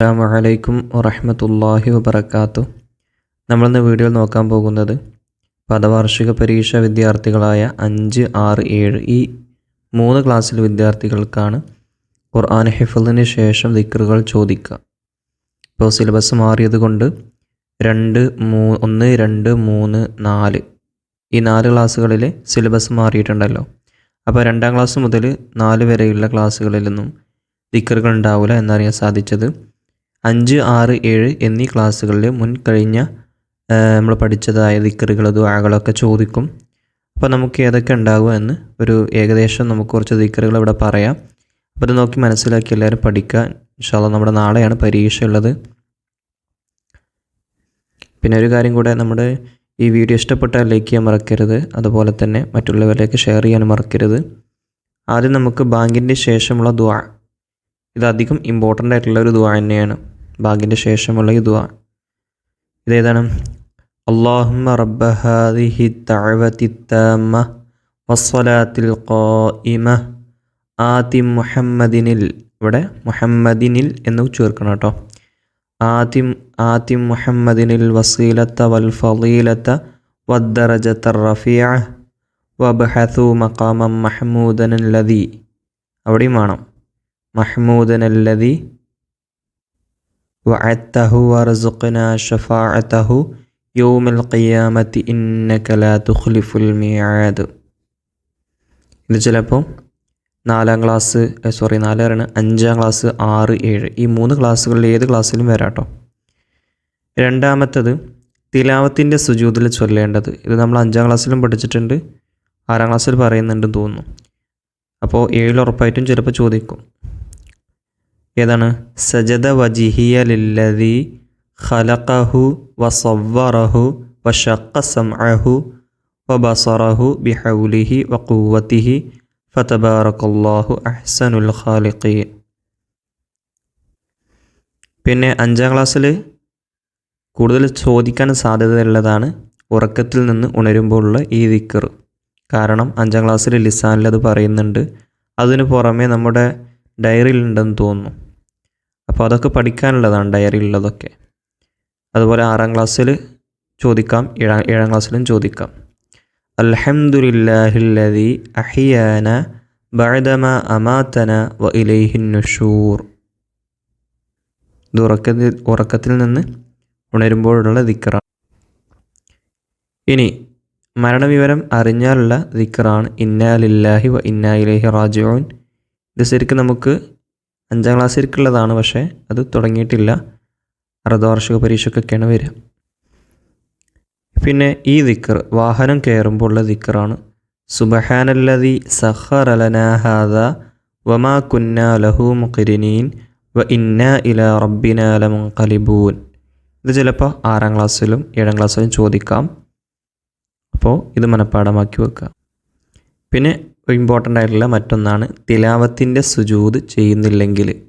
അസ്സാമലൈക്കും വറഹമത്തല്ലാഹി വബർക്കാത്തു നമ്മളിന്ന് വീഡിയോയിൽ നോക്കാൻ പോകുന്നത് പദവാർഷിക പരീക്ഷ വിദ്യാർത്ഥികളായ അഞ്ച് ആറ് ഏഴ് ഈ മൂന്ന് ക്ലാസ്സിലെ വിദ്യാർത്ഥികൾക്കാണ് ഖുർആൻ ഹിഫലിന് ശേഷം ദിക്റുകൾ ചോദിക്കുക. ഇപ്പോൾ സിലബസ് മാറിയത് കൊണ്ട് രണ്ട് മൂ ഒന്ന് രണ്ട് മൂന്ന് നാല് ഈ നാല് ക്ലാസ്സുകളിൽ സിലബസ് മാറിയിട്ടുണ്ടല്ലോ. അപ്പോൾ രണ്ടാം ക്ലാസ് മുതൽ നാല് വരെയുള്ള ക്ലാസ്സുകളിലൊന്നും ദിക്കറുകൾ ഉണ്ടാവില്ല എന്നറിയാൻ സാധിച്ചത്. അഞ്ച് ആറ് ഏഴ് എന്നീ ക്ലാസ്സുകളിൽ മുൻ കഴിഞ്ഞ നമ്മൾ പഠിച്ചതായ ദിക്കറുകൾ ദുആകളൊക്കെ ചോദിക്കും. അപ്പോൾ നമുക്ക് ഏതൊക്കെ ഉണ്ടാകുക എന്ന് ഒരു ഏകദേശം നമുക്ക് കുറച്ച് ദിക്കറുകൾ ഇവിടെ പറയാം. അപ്പോൾ അത് നോക്കി മനസ്സിലാക്കി എല്ലാവരും പഠിക്കുക. ഇൻഷാല്ല നമ്മുടെ നാളെയാണ് പരീക്ഷ ഉള്ളത് പിന്നെ ഒരു കാര്യം കൂടെ നമ്മുടെ ഈ വീഡിയോ ഇഷ്ടപ്പെട്ടാൽ ലൈക്ക് ചെയ്യാൻ മറക്കരുത്. അതുപോലെ തന്നെ മറ്റുള്ളവരിലേക്ക് ഷെയർ ചെയ്യാൻ മറക്കരുത്. ആദ്യം നമുക്ക് ബാങ്കിന്റെ ശേഷമുള്ള ദ്വാ ഇത് അധികം ഇമ്പോർട്ടന്റ് ആയിട്ടുള്ള ഒരു ദ്വാ തന്നെയാണ്. ബാങ്കിന്റെ ശേഷമുള്ള ഈ ദുആ. ഇതേതാണ്? അള്ളാഹുമ്മ റബ്ബ ഹാദിഹി തഅവതി താമ വസ്സലാത്തിൽ ഖായിമ ആതി മുഹമ്മദിനിൽ ഇവിടെ മുഹമ്മദിനിൽ എന്ന് ചേർക്കണം കേട്ടോ. ആതിം ആതി മുഹമ്മദിനിൽ വസീലത്ത വൽ ഫളീലത്ത വദ്ദറജത്ത റഫിയ വബഹസു മഖാമം മഹ്മൂദൻ ലതി അവിടെയും വേണം. മഹ്മൂദൻ അല്ലതി وعدته ورزقنا شفاعته يوم القيامة إنك لا تخلف الميعاد ഇത് ചിലപ്പോൾ നാലാം ക്ലാസ് സോറി നാലാണ് അഞ്ചാം ക്ലാസ് ആറ് ഏഴ് ഈ മൂന്ന് ക്ലാസ്സുകളിൽ ഏത് ക്ലാസ്സിലും വരാട്ടോ രണ്ടാമത്തത് തിലാവത്തിൻ്റെ സുജൂതിൽ ചൊല്ലേണ്ടത് ഇത് നമ്മൾ അഞ്ചാം ക്ലാസ്സിലും പഠിച്ചിട്ടുണ്ട് ആറാം ക്ലാസ്സിൽ പറയുന്നുണ്ടെന്ന് തോന്നുന്നു അപ്പോൾ ഏഴിൽ ഉറപ്പായിട്ടും ചിലപ്പോൾ ചോദിക്കും ഏതാണ്? സജദ വജിഹിയ ലില്ലതി ഖലഖഹു വസവ്വറഹു വഷക്ക സംഅഹു വബസറഹു ബിഹൗലിഹി വഖുവത്തിഹി ഫതബാറക്കല്ലാഹു അഹ്സനുൽ ഖാലിഖീൻ. പിന്നെ അഞ്ചാം ക്ലാസ്സിൽ കൂടുതൽ ചോദിക്കാൻ സാധ്യതയുള്ളതാണ് ഉറക്കത്തിൽ നിന്ന് ഉണരുമ്പോഴുള്ള ഈ ദിക്കർ കാരണം അഞ്ചാം ക്ലാസ്സിൽ ലിസാനിൽ അത് പറയുന്നുണ്ട്. അതിനു പുറമെ നമ്മുടെ ഡയറിയിലുണ്ടെന്ന് തോന്നുന്നു. അപ്പോൾ അതൊക്കെ പഠിക്കാനുള്ളതാണ് ഡയറിയിലുള്ളതൊക്കെ. അതുപോലെ ആറാം ക്ലാസ്സിൽ ചോദിക്കാം ഏഴാം ഏഴാം ക്ലാസ്സിലും ചോദിക്കാം. അൽഹംദുലില്ലാഹില്ലതി അഹിയാന ബഅദമ അമാതന വ ഇലൈഹിൻ നുഷൂർ. ഇത് ഉറക്കത്തിൽ ഉറക്കത്തിൽ നിന്ന് ഉണരുമ്പോഴുള്ള ദിക്കറാണ് ഇനി മരണവിവരം അറിഞ്ഞാലുള്ള ദിക്കറാണ് ഇന്നാലില്ലാഹി വ ഇന്നാ ഇലൈഹി റാജിഊൻ. ഇത് ശരിക്കും നമുക്ക് അഞ്ചാം ക്ലാസ് ക്ലാസ്സിലേക്കുള്ളതാണ് പക്ഷേ അത് തുടങ്ങിയിട്ടില്ല. അർദ്ധവാർഷിക പരീക്ഷയ്ക്കൊക്കെയാണ് വരിക. പിന്നെ ഈ ദിക്കർ വാഹനം കയറുമ്പോൾ ഉള്ള ദിക്കറാണ് സുബഹാനല്ലതി സഹറലനാഹാദ വമാ കുന്ന ലഹു മുഖരിനീൻ വ ഇന്ന ഇല റബ്ബിന ലമുൻകലിബൂൻ ഇത് ചിലപ്പോൾ ആറാം ക്ലാസ്സിലും ഏഴാം ക്ലാസ്സിലും ചോദിക്കാം. അപ്പോൾ ഇത് മനഃപ്പാടമാക്കി വെക്കുക. പിന്നെ ഇമ്പോർട്ടന്റ് ആയിട്ടുള്ള മറ്റൊന്നാണ് തിലാവത്തിന്റെ സുജൂത് ചെയ്യുന്നില്ലെങ്കിൽ.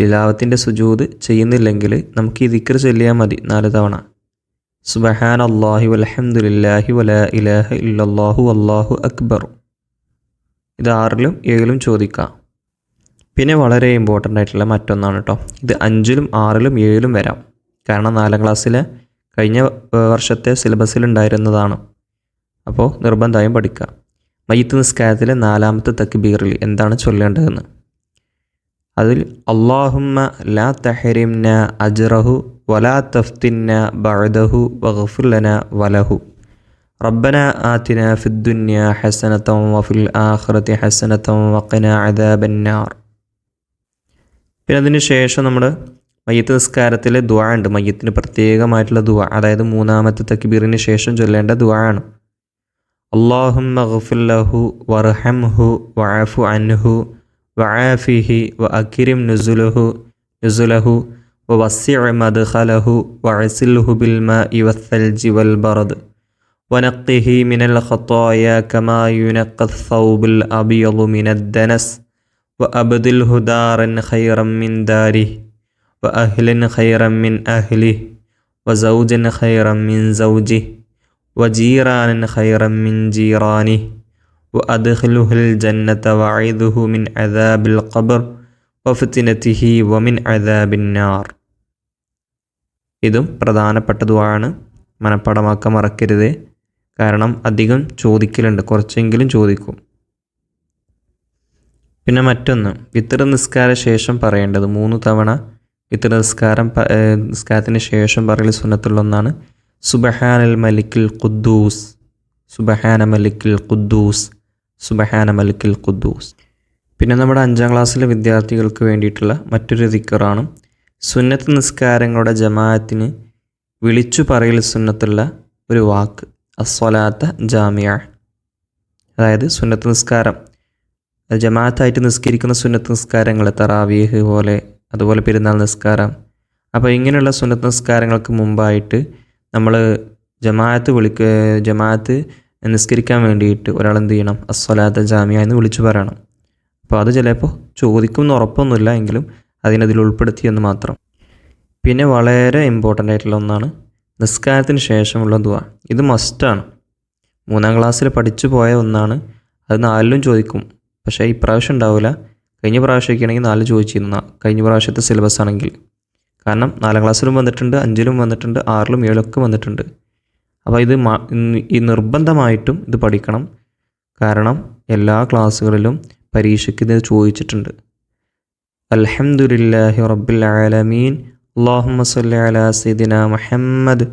തിലാവത്തിന്റെ സുജൂത് ചെയ്യുന്നില്ലെങ്കിൽ നമുക്ക് ഈ ദിക്കർ ചൊല്ലിയാൽ മതി നാല് തവണ. സുബഹാൻ അള്ളാഹി വലഹമുല്ലാഹി വല ഇലാഹ ഇല്ലാഹു അള്ളാഹു അക്ബർ. ഇത് ആറിലും ഏഴിലും ചോദിക്കാം. പിന്നെ വളരെ ഇമ്പോർട്ടന്റ് ആയിട്ടുള്ള മറ്റൊന്നാണ് കേട്ടോ ഇത് അഞ്ചിലും ആറിലും ഏഴിലും വരാം. കാരണം നാലാം ക്ലാസ്സിലെ കഴിഞ്ഞ വർഷത്തെ സിലബസിൽ ഉണ്ടായിരുന്നതാണ്. അപ്പോൾ നിർബന്ധമായും പഠിക്കുക മയ്യത്ത് നിസ്കാരത്തിലെ നാലാമത്തെ തക്ബീറിൽ എന്താണ് ചൊല്ലേണ്ടതെന്ന്. അതിൽ അള്ളാഹുമ്മ ലാ തഹരിംന അജ്റഹു വലാ തഫ്തിന്ന ബഅദഹു വഗ്ഫിർലന വലഹു. റബ്ബന ആതിന ഫിദ്ദുന്യ ഹസനത്തം വഫിൽ ആഖിറതി ഹസനത്തം വഖന അദാബന്നാർ പിന്നെ അതിന് ശേഷം നമ്മൾ മയ്യത്ത് നിസ്കാരത്തിലെ ദുആ ഉണ്ട്. മയ്യത്തിന് പ്രത്യേകമായിട്ടുള്ള ദുവാ അതായത് മൂന്നാമത്തെ തക്ബീറിന് ശേഷം ചൊല്ലേണ്ട ദുവാ ആണ്. اللهم اغفر له وارحمه واعف عنه وعافه وأكرم نزله نزله ووسع مدخله وعسله بالماء والثلج والبرد ونقه من الخطايا كما ينقى الثوب الأبيض من الدنس وأبدله دارا خيرا من داره وأهلا خيرا من أهله وزوجا خيرا من زوجه وجيرانا خيرا من جيرانه وأدخله الجنة وعيذه من عذاب القبر വഫത്തിനത്തിഹി വമിൻ അദാബിന്നാർ ഇതും പ്രധാനപ്പെട്ട ദുആണ് മനപ്പാടമാക്കാൻ മറക്കരുത് കാരണം അധികം ചോദിക്കലുണ്ട് കുറച്ചെങ്കിലും ചോദിക്കും പിന്നെ മറ്റൊന്ന് വിത്തർ നിസ്കാര ശേഷം പറയേണ്ടത് മൂന്ന് തവണ വിത്തർ നിസ്കാരം പ- ഏഹ് നിസ്കാരത്തിന് ശേഷം പറയൽ സുന്നത്തുള്ള ഒന്നാണ് സുബഹാനൽ മലിക്കിൽ ഖുദ്ദൂസ് സുബഹാന മലിക്കിൽ ഖുദ്ദൂസ് സുബഹാന മലിക്കിൽ ഖുദ്ദൂസ്. പിന്നെ നമ്മുടെ അഞ്ചാം ക്ലാസ്സിലെ വിദ്യാർത്ഥികൾക്ക് വേണ്ടിയിട്ടുള്ള മറ്റൊരു ദിക്കറാണ് സുന്നത്ത് നിസ്കാരങ്ങളുടെ ജമാഅത്തിന് വിളിച്ചു പറയൽ സുന്നത്തുള്ള ഒരു വാക്ക് അസ്വലാത്ത ജാമിയ അതായത് സുന്നത്ത് നിസ്കാരം. അത് ജമാഅത്തായിട്ട് നിസ്കരിക്കുന്ന സുന്നത്ത് നിസ്കാരങ്ങൾ തറാവീഹ് പോലെ അതുപോലെ പെരുന്നാൾ നിസ്കാരം. അപ്പോൾ ഇങ്ങനെയുള്ള സുന്നത്ത് നിസ്കാരങ്ങൾക്ക് മുമ്പായിട്ട് നമ്മൾ ജമാഅത്ത് വിളിക്ക ജമാഅത്ത് നിസ്കരിക്കാൻ വേണ്ടിയിട്ട് ഒരാൾ എന്ത് ചെയ്യണം? അസ്വലാത്ത ജാമ്യ എന്ന് വിളിച്ചു പറയണം. അപ്പോൾ അത് ചിലപ്പോൾ ചോദിക്കും എന്ന് ഉറപ്പൊന്നുമില്ല എങ്കിലും അതിനതിൽ ഉൾപ്പെടുത്തിയെന്ന് മാത്രം. പിന്നെ വളരെ ഇമ്പോർട്ടന്റ് ആയിട്ടുള്ള ഒന്നാണ് നിസ്കാരത്തിന് ശേഷമുള്ള ദുവ ഇത് മസ്റ്റാണ് മൂന്നാം ക്ലാസ്സിൽ പഠിച്ചു പോയ ഒന്നാണ്. അത് നാലിലും ചോദിക്കും. പക്ഷേ ഇപ്രാവശ്യം ഉണ്ടാവില്ല. കഴിഞ്ഞ പ്രാവശ്യമൊക്കെ ആണെങ്കിൽ നാല് ചോദിച്ചിരുന്ന. കഴിഞ്ഞ പ്രാവശ്യത്തെ സിലബസ് ആണെങ്കിൽ. കാരണം നാലാം ക്ലാസ്സിലും വന്നിട്ടുണ്ട് അഞ്ചിലും വന്നിട്ടുണ്ട് ആറിലും ഏഴിലൊക്കെ വന്നിട്ടുണ്ട് അപ്പോൾ ഇത് മ- ഇന്ന് ഈ നിർബന്ധമായിട്ടും ഇത് പഠിക്കണം കാരണം എല്ലാ ക്ലാസ്സുകളിലും പരീക്ഷയ്ക്ക് ഇത് ചോദിച്ചിട്ടുണ്ട് അൽഹംദുലില്ലാഹി റബ്ബിൽ ആലമീൻ അല്ലാഹുമ്മ സല്ലി അലാ സയ്യിദിന മുഹമ്മദ്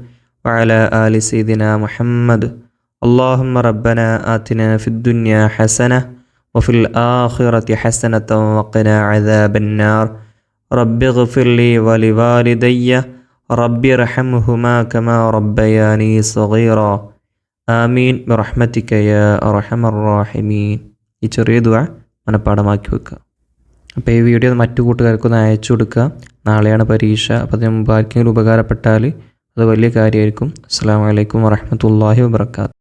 വഅലാ ആലി സയ്യിദിന മുഹമ്മദ് اللهم ربنا آتنا في الدنيا حسنة وفي الآخرة حسنة وقنا عذاب النار റബ്ബി ഗഫിർലി വലി വാലിദയ്യ റബ്ബി റഹംഹുമാ കമാ റബ്ബയാനി സഗീറ. ആമീൻ. റഹ്മത്തിക്കയ റഹമർ റാഹിമീൻ. ഈ ചെറിയ ദുവ മനഃപ്പാടമാക്കി വെക്കുക. അപ്പോൾ ഈ വീഡിയോ മറ്റു കൂട്ടുകാർക്കൊന്ന് അയച്ചു കൊടുക്കുക. നാളെയാണ് പരീക്ഷ. അപ്പോൾ അതിന് മുമ്പ് ആർക്കെങ്കിലും ഉപകാരപ്പെട്ടാൽ അത് വലിയ കാര്യമായിരിക്കും. അസ്സാം വലൈക്കും വറഹമത്തല്ലാഹി വാബർക്കാത്ത്